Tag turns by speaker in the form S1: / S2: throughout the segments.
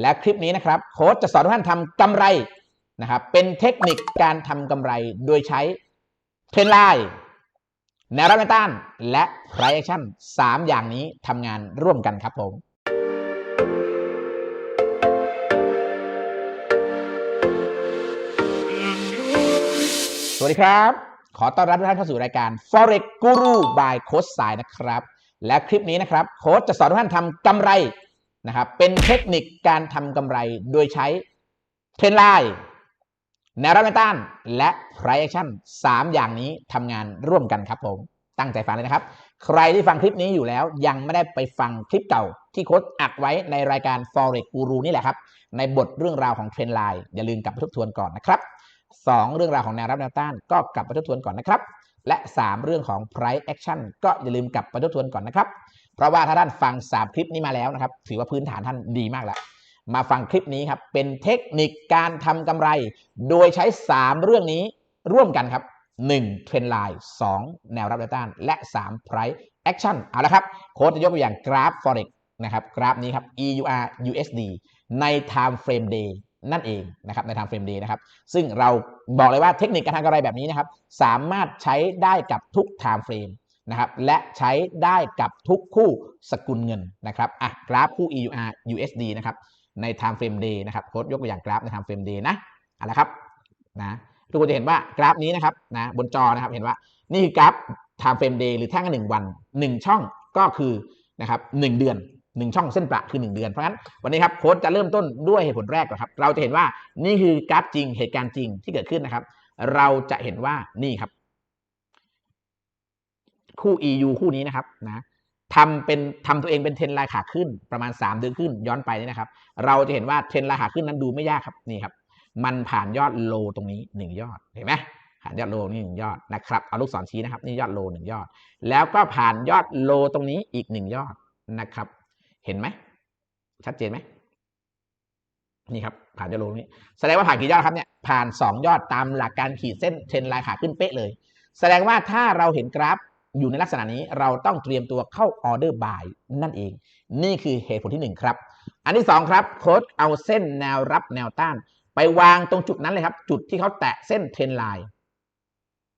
S1: และคลิปนี้นะครับโค้ชจะสอนทุกท่านทำกำไรนะครับเป็นเทคนิคการทำกำไรโดยใช้เทรนไลน์แนวรับแนวต้าน และ price action 3อย่างนี้ทำงานร่วมกันครับผมสวัสดีครับ ขอต้อนรับทุกท่านเข้าสู่รายการ Forex Guru by โค้ชสายนะครับ และคลิปนี้นะครับโค้ชจะสอนทุกท่านทำกำไร นะครับเป็นเทคนิคการทำกำไรโดยใช้เทรนไลน์แนวรับแนวต้าน และ price action 3อย่างนี้ทำงานร่วมกันครับผม ตั้งใจฟังเลยนะครับ ใครที่ฟังคลิปนี้อยู่แล้ว ยังไม่ได้ไปฟังคลิปเก่า ที่โค้ชอัดไว้ในรายการ Forex Guru นี่แหละครับ ในบทเรื่องราวของเทรนไลน์อย่าลืมกลับไปทบทวนก่อนนะครับ 2 เรื่องราวของแนวรับแนวต้านก็กลับไปทบทวนก่อนนะครับ และ 3 เรื่องของ price action ก็อย่าลืมกลับไปทบทวนก่อนนะครับ เพราะว่าถ้าท่านฟัง3คลิปนี้มาแล้วนะครับ ถือว่าพื้นฐานท่านดีมากแล้ว มาฟังคลิปนี้ครับ เป็นเทคนิคการทำกำไร โดยใช้ 3 เรื่องนี้ร่วมกันครับ 1. เทรนไลน์2แนวรับแนวต้าน และ 3 price action เอาละครับโค้ดจะยกตัวอย่างกราฟ forex นะครับกราฟนี้ครับ EUR USD ใน time frame day นั่นเองนะครับใน time frame day นะครับ ซึ่งเราบอกเลยว่าเทคนิคการทำกำไรแบบนี้นะครับ สามารถใช้ได้กับทุก time frame นะครับและใช้ได้กับทุกคู่สกุลเงินนะครับอะกราฟคู่ EUR USD นะครับใน time frame day นะครับโค้ดยกตัวอย่างกราฟใน time frame day นะอาละครับนะทุกคนจะเห็นว่ากราฟนี้นะครับนะบนจอนะครับเห็นว่านี่คือกราฟ time frame day หรือแท่งหนึ่งวันหนึ่งช่องก็คือนะครับหนึ่งเดือนหนึ่งช่องเส้นประคือ 1 เดือน เพราะฉะนั้นวันนี้ครับโค้ชจะเริ่มต้นด้วยเหตุผลแรกก่อนครับ เราจะเห็นว่านี่คือกราฟจริงเหตุการณ์จริงที่เกิดขึ้นนะครับ เราจะเห็นว่านี่ครับ คู่ EU คู่นี้นะครับนะทำเป็นทำตัวเองเป็นเทรนไลน์ขาขึ้นประมาณ 3 เดือนขึ้นย้อนไปนี่นะครับ เราจะเห็นว่าเทรนไลน์ขาขึ้นนั้นดูไม่ยากครับนี่ครับ มันผ่านยอดโลตรงนี้ 1 ยอดเห็นไหมผ่านยอดโลนี่หนึ่งยอดนะครับเอาลูกศรชี้นะครับนี่ยอดโลหนึ่งยอด แล้วก็ผ่านยอดโลตรงนี้อีกหนึ่งยอดนะครับ เห็นไหมชัดเจนไหมนี่ครับผ่านยอดโลนี้ แสดงว่าผ่านกี่ยอดครับเนี่ยผ่าน 2 ยอดตามหลักการขีดเส้นเทรนไลน์ขาขึ้นเป๊ะเลย แสดงว่าถ้าเราเห็นกราฟ อยู่ในลักษณะนี้เราต้องเตรียมตัวเข้าออเดอร์บายนั่นเอง นี่คือเหตุผลที่ 1 ครับ อันที่ 2 ครับโค้ดเอาเส้นแนวรับแนวต้าน ไปวางตรงจุดนั้นเลยครับ จุดที่เขาแตะเส้นเทรนไลน์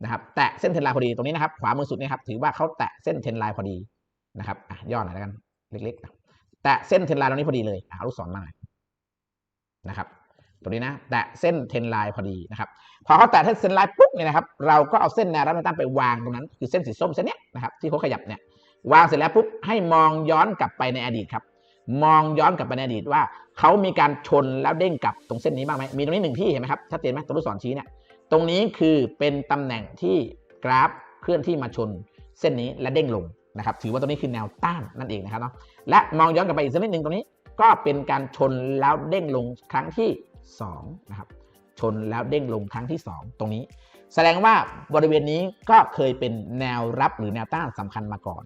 S1: นะครับแตะเส้นเทรนไลน์พอดีตรงนี้นะครับ ขวามือสุดนี่ครับถือว่าเขาแตะเส้นเทรนไลน์พอดีนะครับอะย่อหน่อยแล้วกันเล็กๆ แตะเส้นเทรนไลน์ตรงนี้พอดีเลยเอาลูกศรมาหน่อยนะครับ ตรงนี้นะแตะเส้นเทนไลน์พอดีนะครับพอเขาแตะเส้นไลน์ปุ๊บเนี่ยนะครับเราก็เอาเส้นแนวรับแนวต้านไปวางตรงนั้นคือเส้นสีส้มเส้นเนี้ยนะครับที่เขาขยับเนี่ยวางเสร็จแล้วปุ๊บให้มองย้อนกลับไปในอดีตครับมองย้อนกลับไปในอดีตว่าเขามีการชนแล้วเด้งกลับตรงเส้นนี้บ้างไหมมีตรงนี้หนึ่งที่เห็นไหมครับชัดเจนไหมตัวลูกศรชี้เนี่ยตรงนี้คือเป็นตำแหน่งที่กราฟเคลื่อนที่มาชนเส้นนี้และเด้งลงนะครับถือว่าตรงนี้คือแนวต้านนั่นเองนะครับเนาะและมองย้อนกลับไปอีกสักนิดหนึ่งตรงนี้ ก็เป็นการชนแล้วเด้งลงครั้งที่ 2นะครับชนแล้วเด้งลงครั้งที่ 2 ตรงนี้ แสดงว่าบริเวณนี้ก็เคยเป็นแนวรับหรือแนวต้านสำคัญมาก่อน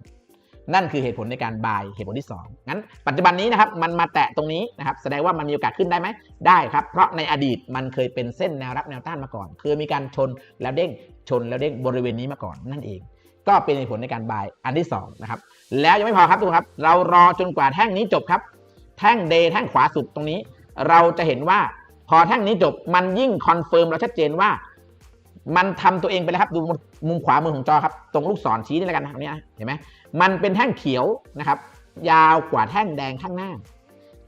S1: นั่นคือเหตุผลในการบายเหตุผลที่ 2 งั้น ปัจจุบันนี้นะครับมันมาแตะตรงนี้นะครับแสดงว่ามันมีโอกาสขึ้นได้ไหมได้ครับ เพราะในอดีตมันเคยเป็นเส้นแนวรับแนวต้านมาก่อน คือมีการชนแล้วเด้งชนแล้วเด้งบริเวณนี้มาก่อนนั่นเอง ก็เป็นเหตุผลในการบายอันที่2นะครับแล้วยังไม่พอครับทุกคนครับ เรารอจนกว่าแท่งนี้จบครับ แท่งเดแท่งขวาสุดตรงนี้ เราจะเห็นว่า พอแท่งนี้จบมันยิ่งคอนเฟิร์มเราชัดเจนว่า มันทำตัวเองไปแล้วครับ ดูมุมขวามือของจอครับ ตรงลูกศรชี้นี่แล้วกันนะตรงนี้เห็นไหมมันเป็นแท่งเขียวนะครับ ยาวกว่าแท่งแดงข้างหน้า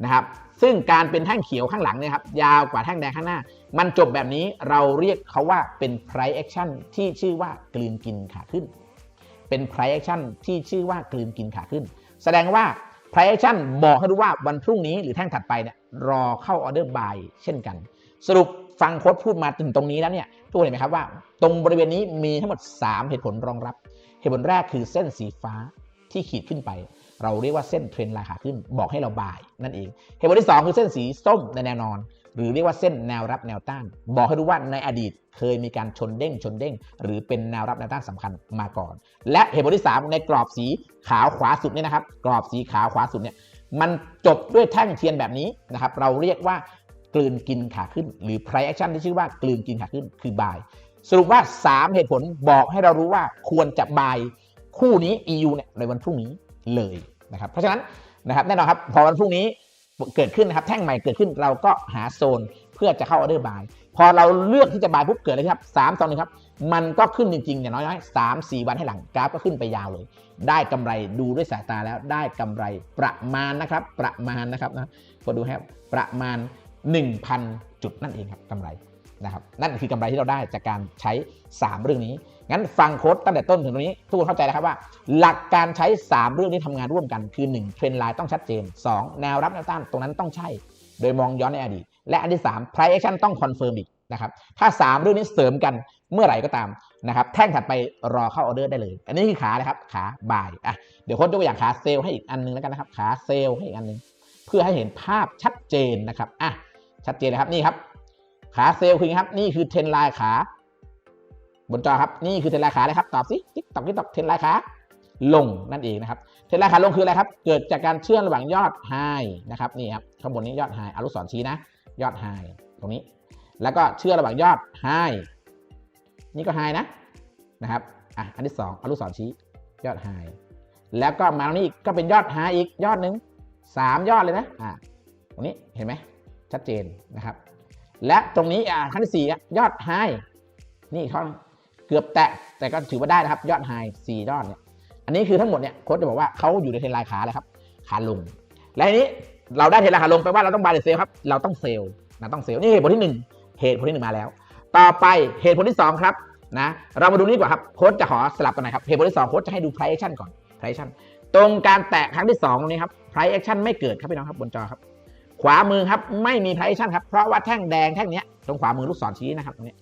S1: นะครับ ซึ่งการเป็นแท่งเขียวข้างหลังเนี่ยครับ ยาวกว่าแท่งแดงข้างหน้า มันจบแบบนี้เราเรียกเขาว่าเป็น price action ที่ชื่อว่ากลืนกินขาขึ้น เป็น price action ที่ชื่อว่ากลืนกินขาขึ้น แสดงว่า price action บอกให้รู้ว่าวันพรุ่งนี้หรือแท่งถัดไปเนี่ย รอเข้าออเดอร์บายเช่นกัน สรุปฟังโค้ดพูดมาถึงตรงนี้แล้วเนี่ยทุกคนเห็นไหมครับว่า ตรงบริเวณนี้มีทั้งหมด 3 เหตุผลรองรับ เหตุผลแรกคือเส้นสีฟ้าที่ขีดขึ้นไป เราเรียกว่าเส้นเทรนไลน์ขาขึ้นบอกให้เราบายนั่นเอง เหตุผลที่ 2 คือเส้นสีส้มในแนวนอน หรือเรียกว่าเส้นแนวรับแนวต้าน บอกให้รู้ว่าในอดีตเคยมีการชนเด้งชนเด้ง หรือเป็นแนวรับแนวต้านสำคัญมาก่อน และเหตุผลที่ 3 ในกรอบสีขาวขวาสุดเนี่ยนะครับ กรอบสีขาวขวาสุดเนี่ย มันจบด้วยแท่งเทียนแบบนี้นะครับ เราเรียกว่ากลืนกินขาขึ้น หรือ price action ที่ชื่อว่ากลืนกินขาขึ้นคือบายสรุปว่า 3 เหตุผลบอกให้เรารู้ว่าควรจะบายคู่นี้ EU เนี่ยในวันพรุ่งนี้เลยนะครับ เพราะฉะนั้นนะครับแน่นอนครับพอวันพรุ่งนี้เกิดขึ้นนะครับแท่งใหม่เกิดขึ้นเราก็หาโซน เพื่อจะเข้าออเดอร์บายพอเราเลือกที่จะบายปุ๊บเกิดอะไรครับสามตอนนึงครับ มันก็ขึ้นจริงๆอย่างน้อยๆสามสี่วันให้หลังกราฟก็ขึ้นไปยาวเลย ได้กำไรดูด้วยสายตาแล้วได้กำไรประมาณนะครับ ประมาณนะครับนะพอดูครับประมาณ 1,000 จุดนั่นเองครับกำไรนะครับนั่นคือกำไรที่เราได้จากการใช้ 3 เรื่องนี้ งั้นฟังโค้ดตั้งแต่ต้นถึงตรงนี้ ทุกคนเข้าใจแล้วครับว่า หลักการใช้ 3 เรื่องนี้ทำงานร่วมกันคือ 1 เทรนไลน์ต้องชัดเจน 2 แนวรับแนวต้านตรงนั้นต้องใช่ โดยมองย้อนในอดีต และอันที่3 price action ต้องคอนเฟิร์มอีกนะครับถ้า 3 เรื่องนี้เสริมกันเมื่อไหร่ก็ตามนะครับแท่งถัดไปรอเข้าออเดอร์ได้เลย อันนี้คือขาเลยครับขาบ่ายอะเดี๋ยวโค้ดยกตัวอย่างขาเซลให้อีกอันนึงแล้วกันนะครับขาเซลให้อีกอันนึงเพื่อให้เห็นภาพชัดเจนนะครับอะชัดเจนนะครับนี่ครับ ขาเซลคือไงครับนี่คือเทรนไลน์ขา บนจอครับนี่คือเทรนไลน์ขาเลยครับตอบสิติ๊กตอกติ๊กตอกเทรนไลน์ขา ลงนั่นเองนะครับเทรนไลน์ขาลงคืออะไรครับ เกิดจากการเชื่อมระหว่างยอดไฮนะครับนี่ครับข้างบนนี้ยอดไฮอารุสอนชี้นะ ยอดไฮตรงนี้ แล้วก็เชื่อระหว่างยอดไฮนี่ก็ไฮนะนะครับอะอันที่ 2อรุสอนชี้ยอดไฮแล้วก็มาตรงนี้อีกก็เป็นยอดไฮอีกยอดหนึ่งสามยอดเลยนะอะตรงนี้เห็นไหมชัดเจนนะครับ และตรงนี้อ่าขั้นที่สี่ยอดไฮนี่เขาเกือบแตะแต่ก็ถือว่าได้นะครับ ยอดไฮสี่ยอดเนี่ย อันนี้คือทั้งหมดเนี่ยโค้ชจะบอกว่าเขาอยู่ในเทรนไลน์ขาเลยครับขาลง และทีนี้เราได้เทรนไลน์ขาลงแปลว่าเราต้องบายเซลครับเราต้องเซลนะต้องเซลนี่เหตุผลที่หนึ่งเหตุผลที่หนึ่งมาแล้ว ต่อไปเหตุผลที่สองครับนะเรามาดูนี่ดีกว่าครับโค้ชจะขอสลับกันหน่อยครับเหตุผลที่สองโค้ชจะให้ดู price action ก่อน price action ตรงการแตะครั้งที่สองตรงนี้ครับ price action ไม่เกิดครับพี่น้องครับบนจอครับ ขวามือครับไม่มี price action ครับเพราะว่าแท่งแดงแท่งเนี้ยตรงขวามือลูกศรชี้นะครับตรงนี้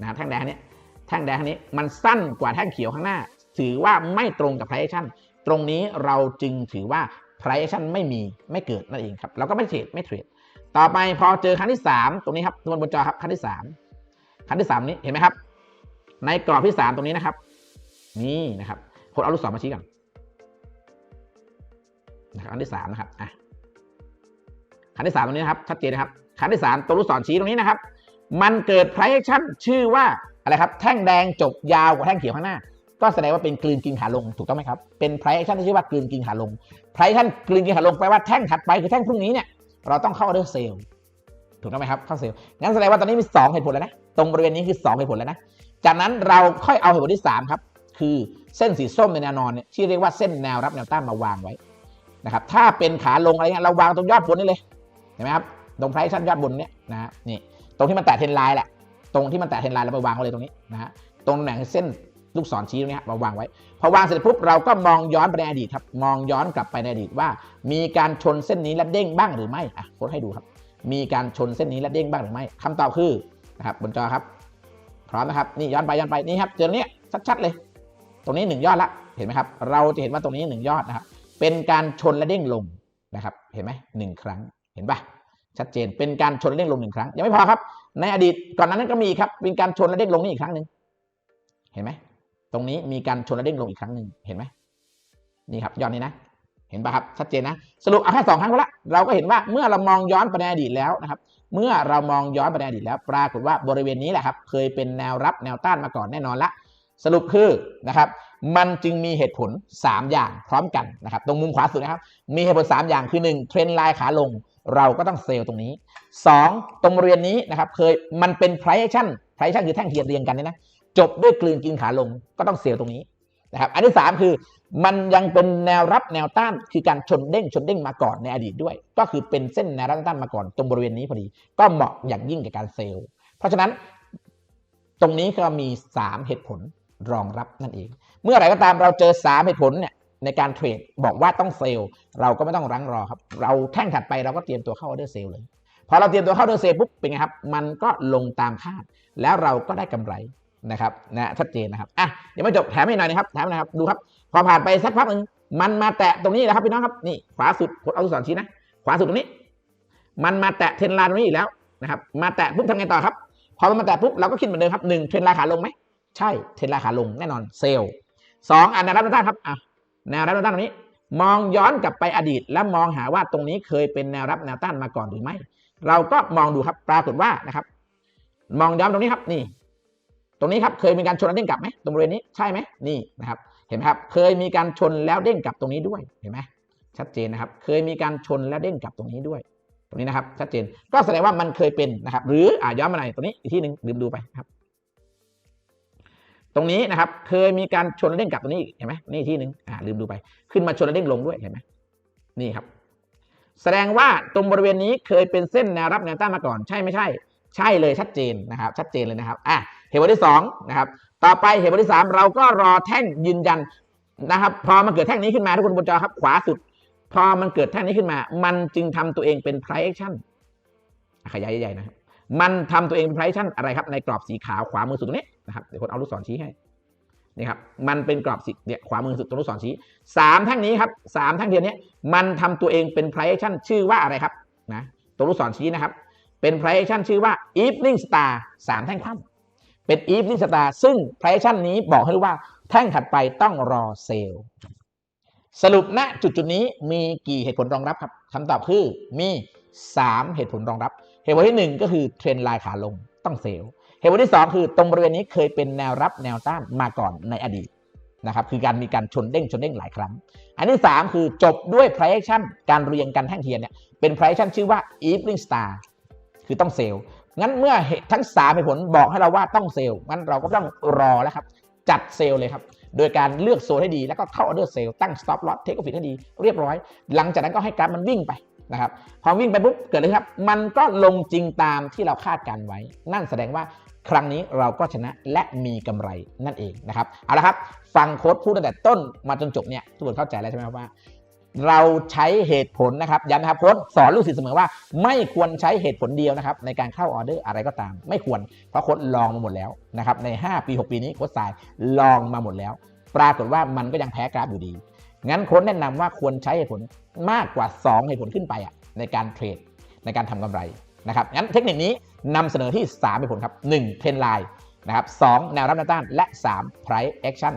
S1: นะแท่งแดงเนี้ยแท่งแดงนี้มันสั้นกว่าแท่งเขียวข้างหน้า ถือว่าไม่ตรงกับ price action ตรงนี้เราจึงถือว่า price action ไม่มีไม่เกิดนั่นเองครับเราก็ไม่เทรดไม่เทรดต่อไปพอเจอครั้งที่ 3 ตรงนี้ครับตัวบนจอครับครั้งที่ 3 ครั้งที่ 3 นี้เห็นไหมครับ ในกรอบที่ 3 ตรงนี้นะครับ นี่นะครับคนเอาลูกศรมาชี้ก่อนนะครับอันที่ 3 นะครับอะขั้นที่ 3 ตรงนี้นะครับชัดเจนนะครับขั้นที่ 3 ตัวลูกศรชี้ตรงนี้นะครับ มันเกิด price action ชื่อว่าอะไรครับ แท่งแดงจบยาวกว่าแท่งเขียวข้างหน้า ก็แสดงว่าเป็นกลืนกินขาลงถูกต้องไหมครับ เป็น price action ที่ชื่อว่ากลืนกินขาลง price action กลืนกินขาลงแปลว่าแท่งถัดไปคือแท่งพรุ่งนี้เนี่ยเราต้องเข้าออเดอร์เซลถูกต้องไหมครับเข้าเซลงั้นแสดงว่าตอนนี้มี 2 เหตุผลแล้วนะตรงบริเวณนี้คือ 2 เหตุผลแล้วนะจากนั้นเราค่อยเอาเหตุผลที่ 3 ครับ คือเส้นสีส้มในแนวนอนเนี่ยที่เรียกว่าเส้นแนวรับแนวต้านมาวางไว้นะครับถ้าเป็นขาลงอะไรเงี้ยเราวางตรงยอดบนนี่เลยเห็นไหมครับตรงไพรชั่นยอดบนเนี่ยนะนี่ตรงที่มันแตะเทรนไลน์แหละตรงที่มันแตะเทรนไลน์เราไปวางไว้เลยตรงนี้นะฮะตรงแหน่งเส้น ลูกศรชี้ตรงนี้มาวางไว้ พอวางเสร็จปุ๊บเราก็มองย้อนไปในอดีตครับ มองย้อนกลับไปในอดีตว่า มีการชนเส้นนี้และเด้งบ้างหรือไม่อะโค้ดให้ดูครับ มีการชนเส้นนี้และเด้งบ้างหรือไม่คำตอบคือนะครับบนจอครับ พร้อมนะครับนี่ย้อนไปย้อนไปนี่ครับเจอตรงนี้ชัดๆเลย ตรงนี้หนึ่งยอดละเห็นไหมครับ เราจะเห็นว่าตรงนี้หนึ่งยอดนะครับ เป็นการชนและเด้งลงนะครับ เห็นไหมหนึ่งครั้งเห็นปะชัดเจนเป็นการชนและเด้งลงหนึ่งครั้งยังไม่พอครับ ในอดีตก่อนนั้นก็มีครับเป็นการชนและเด้งลงนี่อีกครั้งหนึ่งเห็นไหม ตรงนี้มีการชนและเด้งลงอีกครั้งหนึ่งเห็นไหมนี่ครับยอดนี้นะ เห็นปะครับชัดเจนนะสรุปเอาแค่สองครั้งก็ละเราก็เห็นว่าเมื่อเรามองย้อนไปในอดีตแล้วนะครับ เมื่อเรามองย้อนไปในอดีตแล้ว ปรากฏว่าบริเวณนี้แหละครับ เคยเป็นแนวรับแนวต้านมาก่อนแน่นอนละ สรุปคือนะครับ มันจึงมีเหตุผล 3 อย่างพร้อมกันนะครับ ตรงมุมขวาสุดนะครับ มีเหตุผล 3 อย่างคือ 1 เทรนไลน์ขาลง เราก็ต้องเซลล์ตรงนี้ 2 ตรงบริเวณนี้นะครับ เคยมันเป็น price action price action คือแท่งเทียนเรียงกันนี่นะ จบด้วยกลืนกินขาลงก็ต้องเซลล์ตรงนี้นะครับอันที่3คือมันยังเป็นแนวรับแนวต้านคือการชนเด้งชนเด้งมาก่อนในอดีตด้วย ก็คือเป็นเส้นแนวรับแนวต้านมาก่อนตรงบริเวณนี้พอดี ก็เหมาะอย่างยิ่งกับการเซลล์เพราะฉะนั้นตรงนี้ก็มี 3 เหตุผลรองรับนั่นเอง เมื่อไหร่ก็ตามเราเจอ 3 เหตุผลเนี่ยในการเทรดบอกว่าต้องเซลล์เราก็ไม่ต้องรั้งรอครับ เราแท่งถัดไปเราก็เตรียมตัวเข้าออเดอร์เซลล์เลยพอเราเตรียมตัวเข้าออเดอร์เซลล์ปุ๊บเป็นไงครับมันก็ลงตามคาดแล้วเราก็ได้กำไร นะครับนะชัดเจนนะครับอะยังไม่จบแถมให้หน่อยนะครับแถมนะครับดูครับ พอผ่านไปสักพักหนึ่งมันมาแตะตรงนี้นะครับพี่น้องครับนี่ขวาสุดเอาลูกศรชี้นะ ขวาสุดตรงนี้ มันมาแตะเทรนไลน์ตรงนี้อีกแล้วนะครับ มาแตะปุ๊บทำไงต่อครับ พอมันมาแตะปุ๊บเราก็คิดเหมือนเดิมครับหนึ่งเทรนไลน์ขาลงไหมใช่เทรนไลน์ขาลงแน่นอนเซลล์สองอันแนวรับแนวต้านครับอะแนวรับแนวต้านตรงนี้ มองย้อนกลับไปอดีต แล้วมองหาว่าตรงนี้เคยเป็นแนวรับแนวต้านมาก่อนหรือไม่ เราก็มองดูครับปรากฏว่านะครับ มองย้อนตรงนี้ครับนี่ ตรงนี้ครับเคยมีการชนแล้วเด้งกลับไหมตรงบริเวณนี้ใช่ไหมนี่นะครับ เห็นไหมครับ เคยมีการชนแล้วเด้งกลับตรงนี้ด้วยเห็นไหมชัดเจนนะครับ เคยมีการชนและเด้งกลับตรงนี้ด้วย ตรงนี้นะครับ ชัดเจนก็แสดงว่ามันเคยเป็นนะครับ หรืออ่าย้อนมาหน่อยตรงนี้อีกที่หนึ่งลืมดูไปครับ ตรงนี้นะครับ เคยมีการชนและเด้งกลับตรงนี้อีกเห็นไหมนี่ที่หนึ่งอ่าลืมดูไป ขึ้นมาชนและเด้งลงด้วยเห็นไหมนี่ครับ แสดงว่าตรงบริเวณนี้เคยเป็นเส้นแนวรับแนวต้านมาก่อน ใช่ไม่ใช่ ใช่เลยชัดเจนนะครับ ชัดเจนเลยนะครับอะ เหตุผลที่สองนะครับ ต่อไปเหตุผลที่สามเราก็รอแท่งยืนยันนะครับ พอมันเกิดแท่งนี้ขึ้นมาทุกคนบนจอครับ ขวาสุด พอมันเกิดแท่งนี้ขึ้นมา มันจึงทำตัวเองเป็น price action อะขยายใหญ่ๆนะครับมันทำตัวเองเป็น price action อะไรครับ ในกรอบสีขาวขวามือสุดตรงนี้นะครับเดี๋ยวคนเอาลูกศรชี้ให้นี่ครับมันเป็นกรอบสีเนี่ยขวามือสุดตรงลูกศรชี้สามแท่งนี้ครับสามแท่งเดียวนี้มันทำตัวเองเป็น price action ชื่อว่าอะไรครับนะตัวลูกศรชี้นะครับ เป็น price action ชื่อว่า evening star สามแท่งคว่ำ เป็น evening star ซึ่ง price action นี้บอกให้รู้ว่าแท่งถัดไปต้องรอเซลล์สรุปณจุดจุดนี้มีกี่เหตุผลรองรับครับคำตอบคือมี 3 เหตุผลรองรับ เหตุผลที่ 1 ก็คือเทรนไลน์ขาลงต้องเซลล์เหตุผลที่ 2 คือตรงบริเวณนี้เคยเป็นแนวรับแนวต้านมาก่อนในอดีตนะครับคือการมีการชนเด้งชนเด้งหลายครั้ง อันที่ 3 คือจบด้วย price action การเรียงกันแท่งเทียนเนี่ยเป็น price action ชื่อว่า evening star คือต้องเซลล์ งั้นเมื่อเหตุทั้ง3เหตุผลบอกให้เราว่าต้องเซลล์งั้นเราก็ต้องรอแล้วครับ จัดเซลล์เลยครับ โดยการเลือกโซนให้ดีแล้วก็เข้าออเดอร์เซลล์ตั้ง stop loss take profit ให้ดีเรียบร้อย หลังจากนั้นก็ให้กราฟมันวิ่งไปนะครับพอวิ่งไปปุ๊บเกิดอะไรครับ มันก็ลงจริงตามที่เราคาดการไว้ นั่นแสดงว่าครั้งนี้เราก็ชนะและมีกำไรนั่นเองนะครับเอาละครับ ฟังโค้ดพูดตั้งแต่ต้นมาจนจบเนี่ยทุกคนเข้าใจแล้วใช่ไหมครับว่า เราใช้เหตุผลนะครับย้ำนะครับโค้ดสอนลูกศิษย์เสมอว่า ไม่ควรใช้เหตุผลเดียวนะครับในการเข้าออเดอร์อะไรก็ตาม ไม่ควรเพราะโค้ดลองมาหมดแล้วนะครับใน 5 ปี 6 ปีนี้โค้ดสายลองมาหมดแล้ว ปรากฏว่ามันก็ยังแพ้กราฟอยู่ดี งั้นโค้ดแนะนำว่าควรใช้เหตุผลมากกว่า 2 เหตุผลขึ้นไปอะในการเทรดในการทำกำไรนะครับงั้นเทคนิคนี้นำเสนอที่ 3 เหตุผลครับ1เทรนไลน์นะครับ2แนวรับแนวต้านและ 3 price action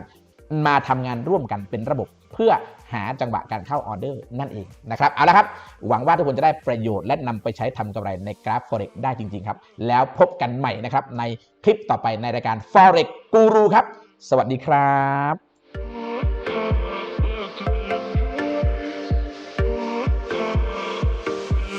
S1: มาทำงานร่วมกันเป็นระบบเพื่อ หาจังหวะการเข้าออเดอร์นั่นเองนะครับเอาละครับ หวังว่าทุกคนจะได้ประโยชน์และนำไปใช้ทำกำไรในกราฟ Forex ได้จริง ๆ ครับ แล้วพบกันใหม่นะครับในคลิปต่อไปในรายการ Forex Guru ครับ สวัสดีครับ